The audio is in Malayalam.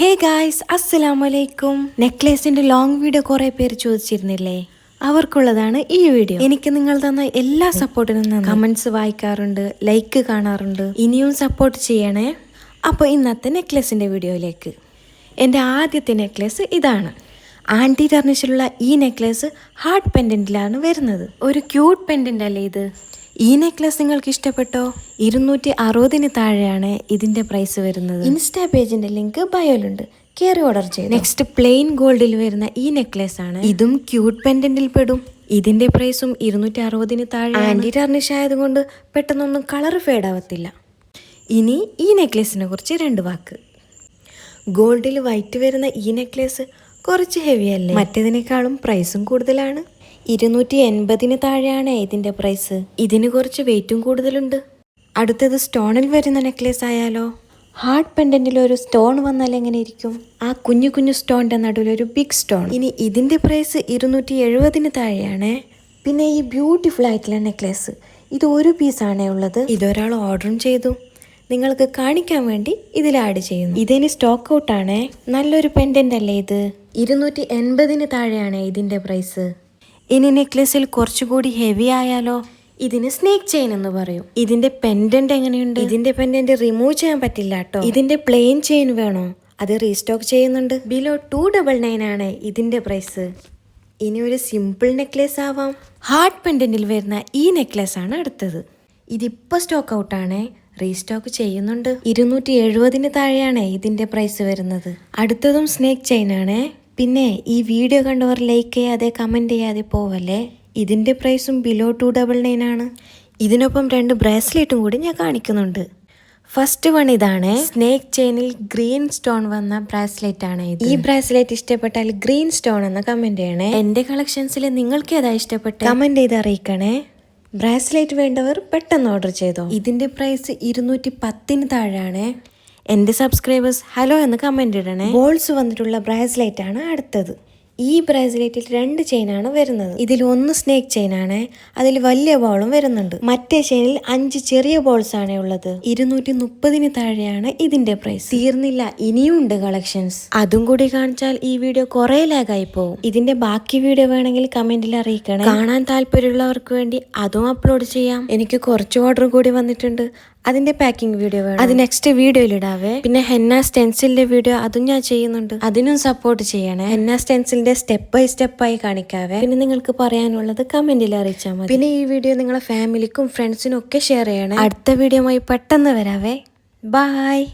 ഹേ ഗായ്സ് അസ്സലാം വലൈക്കും നെക്ലേസിന്റെ ലോങ് വീഡിയോ കുറേ പേര് ചോദിച്ചിരുന്നില്ലേ? അവർക്കുള്ളതാണ് ഈ വീഡിയോ എനിക്ക് നിങ്ങൾ തന്ന എല്ലാ സപ്പോർട്ടിനും കമന്റ്സ് വായിക്കാറുണ്ട് ലൈക്ക് കാണാറുണ്ട്. ഇനിയും സപ്പോർട്ട് ചെയ്യണേ. അപ്പോൾ ഇന്നത്തെ നെക്ലേസിന്റെ വീഡിയോയിലേക്ക് എന്റെ ആദ്യത്തെ നെക്ലേസ് ഇതാണ്. ആന്റി ടർണിഷിലുള്ള ഈ നെക്ലേസ് ഹാർട്ട് പെൻഡന്റിലാണ് വരുന്നത്. ഒരു ക്യൂട്ട് പെൻഡന്റ് അല്ലേ ഇത്? ഈ നെക്ലസ് നിങ്ങൾക്ക് ഇഷ്ടപ്പെട്ടോ? ഇരുന്നൂറ്റി അറുപതിന് താഴെയാണ് ഇതിന്റെ പ്രൈസ് വരുന്നത്. ഇൻസ്റ്റാ പേജിന്റെ ലിങ്ക് ബയോയിലുണ്ട് കയറി ഓർഡർ ചെയ്യും നെക്സ്റ്റ് പ്ലെയിൻ ഗോൾഡിൽ വരുന്ന ഈ നെക്ലസ് ആണ്. ഇതും ക്യൂട്ട് പെൻഡന്റിൽ പെടും. ഇതിന്റെ പ്രൈസും ഇരുന്നൂറ്റി അറുപതിന് താഴെ ആന്റി ടർണിഷ് ആയതുകൊണ്ട് പെട്ടെന്നൊന്നും കളർ ഫേഡ് ആവത്തില്ല. ഇനി ഈ നെക്ലസിനെ കുറിച്ച് രണ്ട് വാക്ക്. ഗോൾഡിൽ വൈറ്റ് വരുന്ന ഈ നെക്ലേസ് കുറച്ച് ഹെവി അല്ലേ? മറ്റേതിനേക്കാളും പ്രൈസും കൂടുതലാണ്. ഇരുന്നൂറ്റി എൺപതിന് താഴെയാണ് ഇതിന്റെ പ്രൈസ്. ഇതിന് കുറച്ച് വെയിറ്റും കൂടുതലുണ്ട്. അടുത്തത് സ്റ്റോണിൽ വരുന്ന നെക്ലേസ് ആയാലോ? ഹാർട്ട് പെൻഡന്റിൽ ഒരു സ്റ്റോൺ വന്നാൽ എങ്ങനെ ഇരിക്കും? ആ കുഞ്ഞു കുഞ്ഞു സ്റ്റോണിന്റെ നടുവിലൊരു ബിഗ് സ്റ്റോൺ. ഇനി ഇതിന്റെ പ്രൈസ് ഇരുന്നൂറ്റി എഴുപതിന് താഴെയാണ്. പിന്നെ ഈ ബ്യൂട്ടിഫുൾ ആയിട്ടുള്ള നെക്ലേസ്. ഇത് ഒരു പീസാണേ ഉള്ളത്. ഇതൊരാൾ ഓർഡറും ചെയ്തു. നിങ്ങൾക്ക് കാണിക്കാൻ വേണ്ടി ഇതിൽ ആഡ് ചെയ്യുന്നു. ഇതിന് സ്റ്റോക്ക് ഔട്ടാണേ. നല്ലൊരു പെൻഡന്റ് അല്ലേ ഇത്? ഇരുന്നൂറ്റി എൺപതിന് താഴെയാണ് ഇതിന്റെ പ്രൈസ്. ഇനി നെക്ലസിൽ കുറച്ചുകൂടി ഹെവി ആയാലോ? ഇതിന് സ്നേക്ക് ചെയിൻ എന്ന് പറയും. ഇതിന്റെ പെൻഡന്റ് എങ്ങനെയുണ്ട്? ഇതിന്റെ പെൻഡന്റ് റിമൂവ് ചെയ്യാൻ പറ്റില്ല കേട്ടോ. ഇതിന്റെ പ്ലെയിൻ ചെയിൻ വേണോ? അത് റീസ്റ്റോക്ക് ചെയ്യുന്നുണ്ട്. ബിലോ ടു ഡബിൾ നയൻ ആണ് ഇതിന്റെ പ്രൈസ്. ഇനി ഒരു സിമ്പിൾ നെക്ലേസ് ആവാം. ഹാർട്ട് പെൻഡന്റിൽ വരുന്ന ഈ നെക്ലേസ് ആണ് അടുത്തത്. ഇതിപ്പോ സ്റ്റോക്ക് ഔട്ട് ആണ്. റീസ്റ്റോക്ക് ചെയ്യുന്നുണ്ട്. ഇരുന്നൂറ്റി എഴുപതിന് താഴെയാണ് ഇതിന്റെ പ്രൈസ് വരുന്നത്. അടുത്തതും സ്നേക്ക് ചെയിൻ ആണ്. പിന്നെ ഈ വീഡിയോ കണ്ടവർ ലൈക്ക് ചെയ്യാതെ കമന്റ് ചെയ്യാതെ പോവല്ലേ? ഇതിന്റെ പ്രൈസും ബിലോ ടു ഡബിൾ നയൻ ആണ്. ഇതിനൊപ്പം രണ്ട് ബ്രേസ്ലെറ്റും കൂടി ഞാൻ കാണിക്കുന്നുണ്ട്. ഫസ്റ്റ് വൺ ഇതാണ്. സ്നേക്ക് ചെയിനിൽ ഗ്രീൻ സ്റ്റോൺ വന്ന ബ്രാസ്ലെറ്റ് ആണ് ഈ ബ്രാസ്ലെറ്റ് ഇഷ്ടപ്പെട്ടാൽ ഗ്രീൻ സ്റ്റോൺ എന്ന് കമന്റ് ചെയ്യണേ. എന്റെ കളക്ഷൻസിൽ നിങ്ങൾക്ക് ഏതാ ഇഷ്ടപ്പെട്ട കമന്റ് ചെയ്ത് അറിയിക്കണേ. ബ്രാസ്ലെറ്റ് വേണ്ടവർ പെട്ടെന്ന് ഓർഡർ ചെയ്തോ. ഇതിന്റെ പ്രൈസ് ഇരുന്നൂറ്റി പത്തിന് താഴെയാണ്. എന്റെ സബ്സ്ക്രൈബേഴ്സ് ഹലോ എന്ന് കമന്റ് ഇടണേ. ബോൾസ് വന്നിട്ടുള്ള ബ്രേസ്ലെറ്റ് ആണ് അടുത്തത്. ഈ ബ്രാസ്ലെറ്റിൽ രണ്ട് ചെയിൻ ആണ് വരുന്നത്. ഇതിൽ ഒന്ന് സ്നേക്ക് ചെയിൻ ആണ് അതിൽ വലിയ ബോളും വരുന്നുണ്ട്. മറ്റേ ചെയിനിൽ അഞ്ച് ചെറിയ ബോൾസ് ആണ് ഉള്ളത്. ഇരുന്നൂറ്റി മുപ്പതിന് താഴെയാണ് ഇതിന്റെ പ്രൈസ്. തീർന്നില്ല ഇനിയും ഉണ്ട് കളക്ഷൻസ്. അതും കൂടി കാണിച്ചാൽ ഈ വീഡിയോ കുറെ ലാഗായി പോകും ഇതിന്റെ ബാക്കി വീഡിയോ വേണമെങ്കിൽ കമന്റിൽ അറിയിക്കണം. കാണാൻ താല്പര്യമുള്ളവർക്ക് വേണ്ടി അതും അപ്ലോഡ് ചെയ്യാം. എനിക്ക് കുറച്ച് ഓർഡർ കൂടി വന്നിട്ടുണ്ട്. അതിന്റെ പാക്കിംഗ് വീഡിയോ വേണം. അത് നെക്സ്റ്റ് വീഡിയോയിൽ ഇടാവേ. പിന്നെ ഹെന്ന സ്റ്റെൻസിലിന്റെ വീഡിയോ അതും ഞാൻ ചെയ്യുന്നുണ്ട്. അതിനും സപ്പോർട്ട് ചെയ്യണേ. ഹെന്ന സ്റ്റെൻസിലിന്റെ സ്റ്റെപ്പ് ബൈ സ്റ്റെപ്പായി കാണിക്കാവേ. പിന്നെ നിങ്ങൾക്ക് പറയാനുള്ളത് കമന്റിൽ അറിയിച്ചാൽ മതി. പിന്നെ ഈ വീഡിയോ നിങ്ങളെ ഫാമിലിക്കും ഫ്രണ്ട്സിനും ഒക്കെ ഷെയർ ചെയ്യണേ. അടുത്ത വീഡിയോ പെട്ടെന്ന് വരാവേ. ബായ്